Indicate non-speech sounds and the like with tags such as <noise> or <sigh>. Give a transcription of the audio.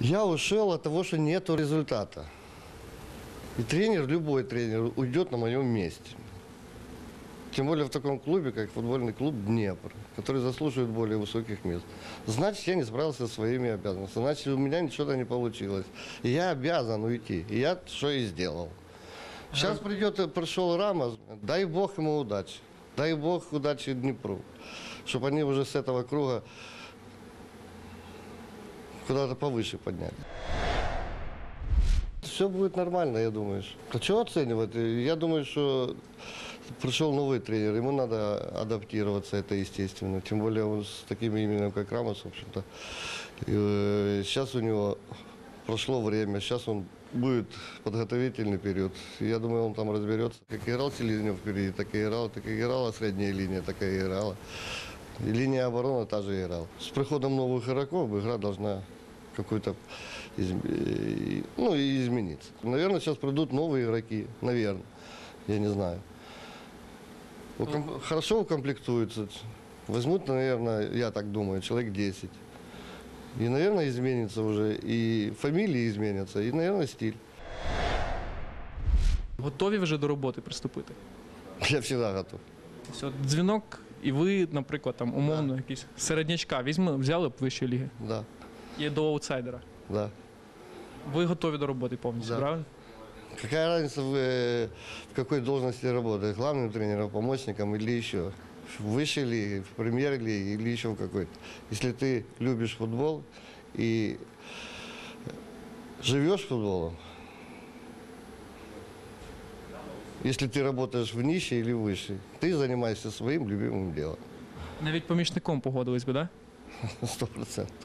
Я ушел от того, что нету результата. И тренер, любой тренер, уйдет на моем месте. Тем более в таком клубе, как футбольный клуб «Днепр», который заслуживает более высоких мест. Значит, я не справился со своими обязанностями. Значит, у меня ничего не получилось. И я обязан уйти. И я что и сделал. Сейчас придет, пришел Рамос. Дай Бог ему удачи. Дай Бог удачи Днепру. Чтобы они уже с этого круга куда-то повыше подняли. Все будет нормально, я думаю. А что оценивать? Я думаю, что пришел новый тренер, ему надо адаптироваться, это естественно. Тем более он с таким именем, как Рамос, в общем-то. Э, сейчас у него прошло время, сейчас он будет подготовительный период. Я думаю, он там разберется. Как играл Селезнев впереди, так и играл, так и играла средняя линия, так и играла. И линия обороны также играл. С приходом новых игроков игра должна какой-то изм- э, ну, и измениться. Наверное, сейчас придут новые игроки, наверное, я не знаю. Уком- Хорошо укомплектуются. Возьмут, наверное, я так думаю, человек 10. И, наверное, изменится уже, и фамилии изменятся, и, наверное, стиль. Готові вже до роботи приступити? Я всегда готов. Тобто от дзвінок, і ви, наприклад, там умовно якийсь середнячка візьми, взяли б вищої ліги Да, і до аутсайдера. да. Ви готові до роботи повністю, Да. правильно? Какая разница, в, э, в какой должности работаешь? Главным тренером, помощником или еще? В высшей лиге, в премьер-лиге или еще в какой-то. Если ты любишь футбол и живешь футболом, если ты работаешь в нише или выше, ты занимаешься своим любимым делом. Навіть помічником погодились би, так? Да? <laughs> Сто процентов.